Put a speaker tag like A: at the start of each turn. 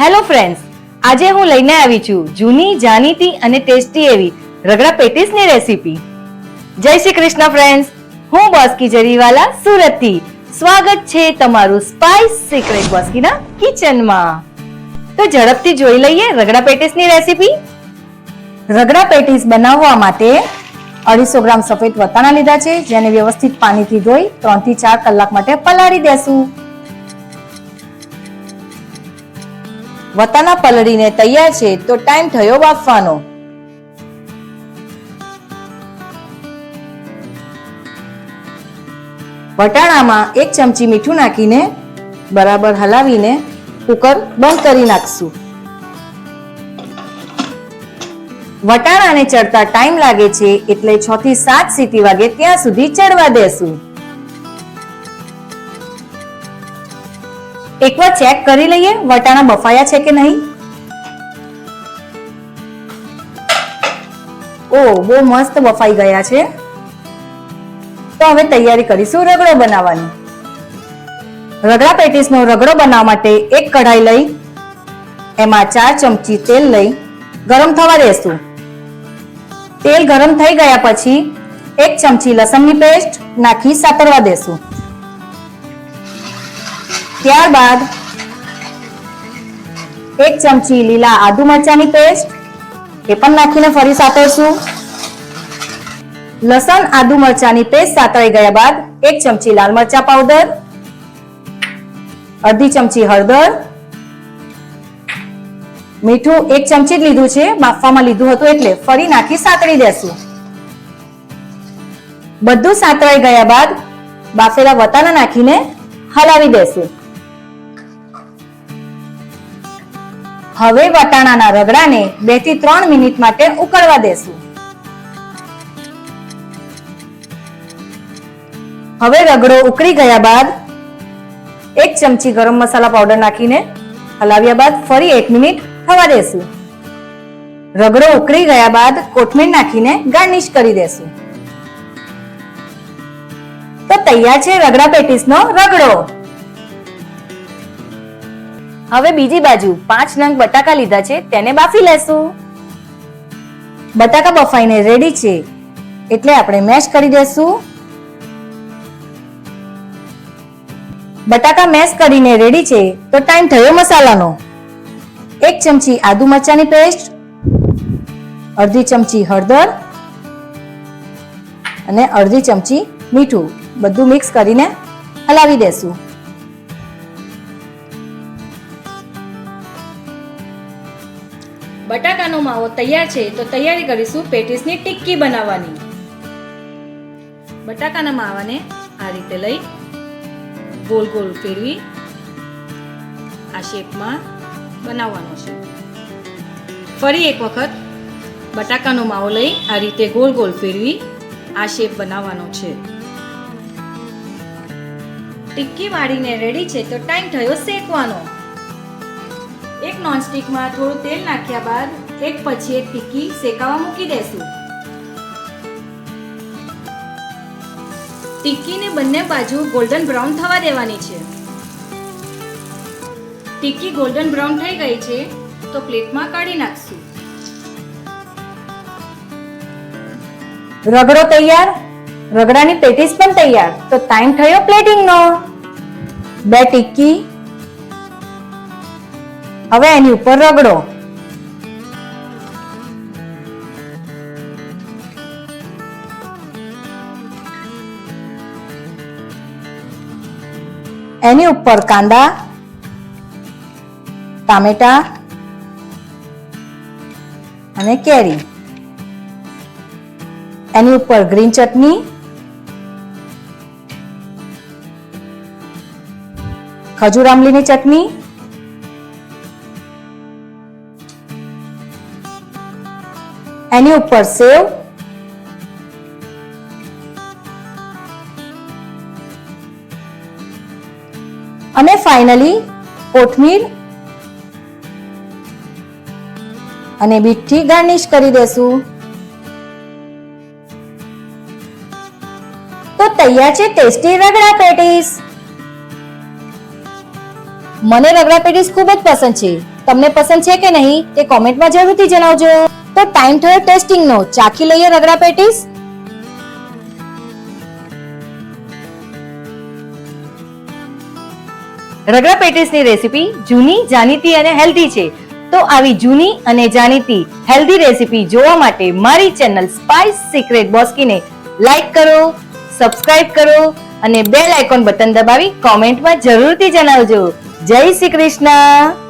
A: Hello friends, આજે હું લઈને આવી છું જૂની, જાણીતી અને ટેસ્ટી એવી રગડા પેટીસની રેસીપી. જય શ્રી કૃષ્ણ ફ્રેન્ડ્સ, હું બોસ્કી જરીવાલા સુરતથી. સ્વાગત છે તમારું સ્પાઇસ સિક્રેટ બોસ્કીના કિચનમાં તો ઝડપથી જોઈ લઈએ રગડા પેટીસની રેસીપી. રગડા પેટીસ બનાવવા માટે અઢીસો ગ્રામ સફેદ વટાણા લીધા છે, જેને વ્યવસ્થિત પાણીથી ધોઈ ત્રણથી ચાર કલાક માટે પલાળી દેશું. વટાણા પલળીને તૈયાર છે તો ટાઈમ થયો બાફવાનો વટાણામાં એક ચમચી મીઠું નાખીને બરાબર હલાવીને કુકર બંધ કરી નાખશું. વટાણાને ચડતા ટાઈમ લાગે છે એટલે છ થી સાત સીટી વાગે ત્યાં સુધી ચડવા દેશું. એકવાર ચેક કરી લઈએ વટાણા બફાયા છે કે નહીં. ઓ, બહુ મસ્ત બફાઈ ગયા છે. તો હવે તૈયારી કરીશું રગડો બનાવવાની. રગડા પેટીસનો રગડો બનાવવા માટે એક કઢાઈ લઈ, એમાં ચાર ચમચી તેલ લઈ, ગરમ થવા દેશું. તેલ ગરમ થઈ ગયા પછી એક ચમચી લસણની પેસ્ટ નાખી સાતરવા દેશું. ત્યારબાદ એક ચમચી લીલા આદુ મરચાની પેસ્ટ, એ પણ નાખીને ફરી સાતરશું લસણ, આદુ મરચાની પેસ્ટ સાતરાઈ ગયા બાદ એક ચમચી લાલ મરચા પાવડર, અડધી ચમચી હળદર, મીઠું એક ચમચી જ લીધું છે બાફવામાં લીધું હતું એટલે ફરી નાખી સાતળી દેશું. બધું સાતરાઈ ગયા બાદ બાફેલા વટાણા નાખીને હલાવી દેશું. હવે વટાણાના રગડાને બેથી ત્રણ મિનિટ માટે ઉકળવા દેશું. હવે રગડો ઉકળી ગયા બાદ એક ચમચી ગરમ મસાલા પાવડર નાખીને હલાવ્યા બાદ ફરી એક મિનિટ થવા દેશું. રગડો ઉકળી ગયા બાદ કોથમીર નાખીને ગાર્નિશ કરી દેશું. તો તૈયાર છે રગડા પેટીસનો રગડો. હવે બીજી બાજુ પાંચ નંગ બટાકા લીધા છે, તેને બાફી લેશું. બટાકા બફાઈને રેડી છે, એટલે આપણે મેશ કરી દેશું. બટાકા મેશ કરીને રેડી છે, તો ટાઈમ થયો મસાલાનો. એક ચમચી આદુ મરચાની પેસ્ટ અડધી ચમચી હળદર, અને અડધી ચમચી મીઠું. બધું મિક્સ કરીને હલાવી દેશું. બટાકાનો માવો તૈયાર છે, તો તૈયારી કરીશું પેટીસની ટિક્કી બનાવવાની. બટાકાના માવાને આ રીતે લઈ ગોલ ગોલ ફેરવી આ શેપમાં બનાવવાનો છે. ફરી એક વખત બટાકાનો માવો લઈ આ રીતે ગોલ ગોલ ફેરવી આ શેપ બનાવવાનો છે. ટિક્કી વાળીને રેડી છે, તો ટાઈમ થયો શેકવાનો. એક નોનસ્ટિકમાં થોડું તેલ નાખ્યા બાદ એક પછી એક ટીકી શેકાવા મૂકી દેશું. ટિક્કીને બંને બાજુ ગોલ્ડન બ્રાઉન થવા દેવાની છે. ટીકી ગોલ્ડન બ્રાઉન થઈ ગઈ છે, તો પ્લેટમાં કાઢી નાખશું. રગડો તૈયાર? રગડાની પેટીસ પણ તૈયાર. તો ટાઈમ થયો પ્લેટિંગનો બે ટિક્કી હવે એની ઉપર રગડો. એની ઉપર કાંદા, ટામેટા અને કેરી. એની ઉપર ગ્રીન ચટણી. ખજૂર આમલીની ચટણી. એની ઉપર સેવ. અને ફાઇનલી કોથમીર. અને બીટથી ગાર્નિશ કરી દેશું. તો તૈયાર છે ટેસ્ટી રગડા પેટીસ. મને રગડા પેટીસ ખૂબ જ પસંદ છે. તમને પસંદ છે કે નહીં, તે કોમેન્ટમાં જરૂરથી જણાવજો. તો ટાઈમ થયો ટેસ્ટિંગનો ચાખી લઈએ રગડા પેટીસ. રગડા પેટીસની રેસીપી જૂની, જાણીતી અને હેલ્ધી છે. તો આવી જૂની અને જાણીતી હેલ્ધી રેસીપી જોવા માટે મારી ચેનલ સ્પાઇસ સિક્રેટ બોસ્કીને લાઈક કરો, સબસ્ક્રાઇબ કરો અને બેલ આઇકોન બટન દબાવી કોમેન્ટમાં જરૂરથી જણાવજો. જય શ્રી કૃષ્ણ.